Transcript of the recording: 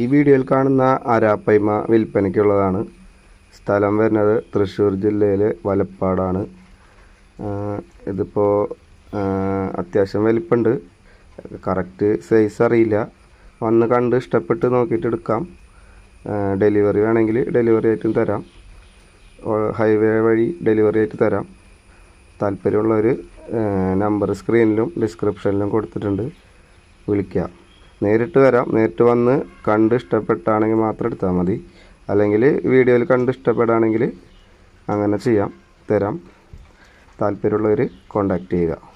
ഈ വീഡിയോയിൽ കാണുന്ന അരാപ്പൈമ വിൽപ്പനയ്ക്കുള്ളതാണ്. സ്ഥലം വരുന്നത് തൃശ്ശൂർ ജില്ലയിലെ വലപ്പാടാണ്. ഇതിപ്പോൾ അത്യാവശ്യം വലിപ്പുണ്ട്. കറക്റ്റ് സൈസ് അറിയില്ല. വന്ന് കണ്ട് ഇഷ്ടപ്പെട്ട് നോക്കിയിട്ട് എടുക്കാം. ഡെലിവറി വേണമെങ്കിൽ ഡെലിവറി ആയിട്ടും തരാം. ഹൈവേ വഴി ഡെലിവറി ആയിട്ട് തരാം. താല്പര്യമുള്ളവർ നമ്പർ സ്ക്രീനിലും ഡിസ്ക്രിപ്ഷനിലും കൊടുത്തിട്ടുണ്ട്. വിളിക്കുക നേരിട്ട് വരാം. നേരിട്ട് വന്ന് കണ്ട് ഇഷ്ടപ്പെട്ടാണെങ്കിൽ മാത്രം എടുത്താൽ മതി. അല്ലെങ്കിൽ വീഡിയോയിൽ കണ്ട് ഇഷ്ടപ്പെടുകയാണെങ്കിൽ അങ്ങനെ ചെയ്യാം. തരാം. താല്പര്യമുള്ളവർ കോണ്ടാക്ട് ചെയ്യുക.